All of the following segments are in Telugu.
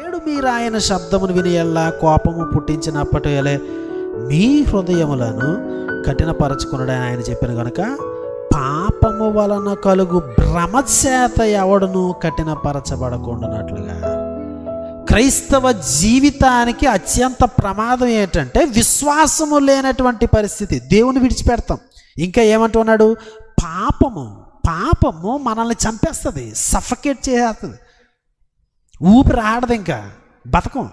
ఏడు మీరు ఆయన శబ్దమును వినియల్లా కోపము పుట్టించినప్పటిలే మీ హృదయములను కఠినపరచుకున్నాడని ఆయన చెప్పిన కనుక పాపము వలన కలుగు భ్రమచేత ఎవడను కఠినపరచబడకుండానట్లుగా. క్రైస్తవ జీవితానికి అత్యంత ప్రమాదం ఏంటంటే విశ్వాసము లేనటువంటి పరిస్థితి. దేవుని విడిచిపెడతాం. ఇంకా ఏమంటున్నాడు? పాపము పాపము మనల్ని చంపేస్తుంది సఫకేట్ చేసేస్తుంది. ఊపిరి ఆడదు ఇంకా బతకం.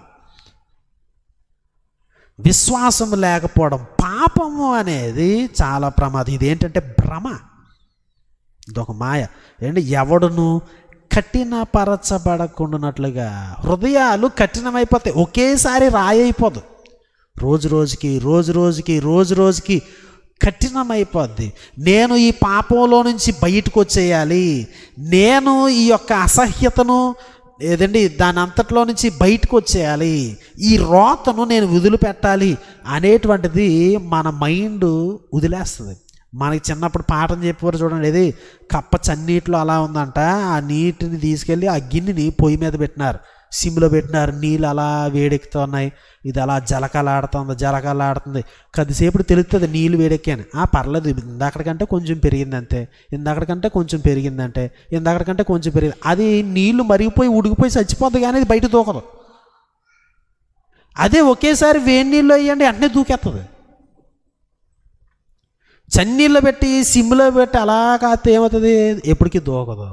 విశ్వాసం లేకపోవడం పాపము అనేది చాలా ప్రమాదం. ఇదేంటంటే భ్రమ. ఇదొక మాయ. ఏంటి? ఎవడును కఠినపరచబడకుండానట్లుగా హృదయాలు కఠినమైపోతాయి. ఒకేసారి రాయి అయిపోదు. రోజు రోజుకి రోజు రోజుకి రోజు రోజుకి కఠినమైపోద్ది. నేను ఈ పాపంలో నుంచి బయటకు వచ్చేయాలి. నేను ఈ యొక్క అసహ్యతను ఏదండి దాని అంతట్లో నుంచి బయటకు వచ్చేయాలి. ఈ రోతను నేను వదిలిపెట్టాలి అనేటువంటిది మన మైండ్ వదిలేస్తుంది. మనకి చిన్నప్పుడు పాఠం చెప్పేవారు చూడండి ఇది కప్ప చన్నీటిలో అలా ఉందంట ఆ నీటిని తీసుకెళ్ళి ఆ గిన్నెని పొయ్యి మీద పెట్టినారు. సిమ్లో పెట్టినారు నీళ్ళు అలా వేడెక్కుతున్నాయి. ఇది అలా జలకలాడుతుంది జలకలాడుతుంది. కొద్దిసేపు తెలుస్తుంది నీళ్ళు వేడెక్కాను ఆ పర్లేదు ఇందాకటికంటే కొంచెం పెరిగింది అంతే ఇందాకటికంటే కొంచెం పెరిగిందంటే. ఇందాకటికంటే కొంచెం పెరిగింది. అది నీళ్ళు మరిగిపోయి ఉడికిపోయి చచ్చిపోద్ది కానీ అది బయట దూకదు. అదే ఒకేసారి వేడి నీళ్ళు అయ్యండి వెంటనే దూకేస్తుంది చన్నీళ్ళు పెట్టి సిమ్లో పెట్టి అలా కాస్తే ఏమవుతుంది ఎప్పటికీ దూకదు.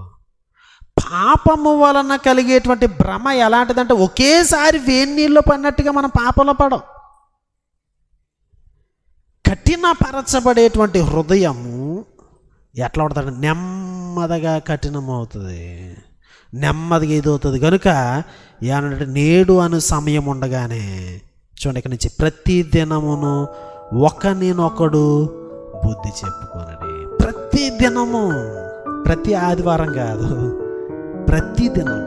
పాపము వలన కలిగేటువంటి భ్రమ ఎలాంటిదంటే ఒకేసారి వేడి నీళ్ళు పడినట్టుగా మనం పాపంలో పడం కఠినపరచబడేటువంటి హృదయము ఎట్లా ఉంటుంది నెమ్మదిగా కఠినమవుతుంది. నెమ్మదిగా ఇది అవుతుంది కనుక ఏమంటే నేడు అను సమయం ఉండగానే చూడండి ఇక్కడి నుంచి ప్రతి దినమును ఒకరినొకడు బుద్ధి చెప్పుకోనండి. ప్రతి దినము ప్రతి ఆదివారం కాదు. ప్రతిదినం